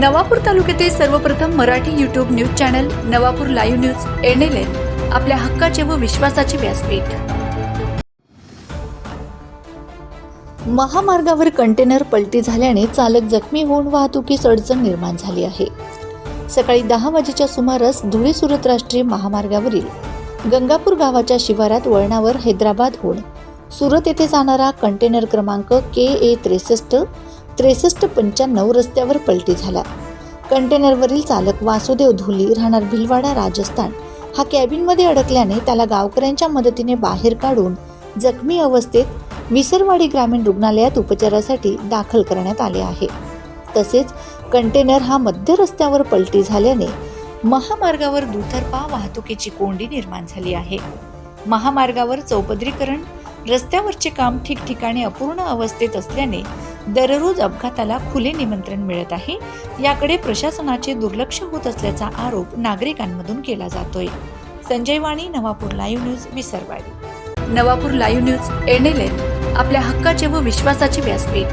नवापूर तालुक्यातील सर्वप्रथम Marathi YouTube news channel Navapur live news N L N आपल्या हक्काचे व विश्वासाचे व्यासपीठ. महामार्गावर कंटेनर पलटी झाल्याने चालक जखमी होऊन वाहतुकीस अडचण निर्माण झाली आहे. सकाळी दहा वाजेच्या सुमारास धुळे सुरत राष्ट्रीय महामार्गावरील गंगापूर गावाच्या शिवारात वळणावर हैदराबादहून सुरत येथे जाणारा कंटेनर क्रमांक के ए त्रेसष्ट त्रेसष्ट पंच्याण्णव रस्त्यावर पलटी झाला. कंटेनरवरील चालक वासुदेव धुली राहणार भिलवाडा राजस्थान. हा कॅबिनमध्ये अडकल्याने त्याला गावकऱ्यांच्या मदतीने बाहेर काढून जखमी अवस्थेत विसरवाडी ग्रामीण रुग्णालयात उपचारासाठी दाखल करण्यात आले आहे. तसेच कंटेनर हा मध्य रस्त्यावर पलटी झाल्याने महामार्गावर दुतर्फा वाहतुकीची कोंडी निर्माण झाली आहे. महामार्गावर चौपदरीकरण रस्त्यावरचे काम ठिकठिकाणी अपूर्ण अवस्थेत असल्याने दररोज अपघाताला खुले निमंत्रण मिळत आहे. याकडे प्रशासनाचे दुर्लक्ष होत असल्याचा आरोप नागरिकांमधून केला जातोय. Sanjay Wani Navapur live news Visarwadi. Navapur live news N L N आपल्या हक्काचे व विश्वासाचे व्यासपीठ.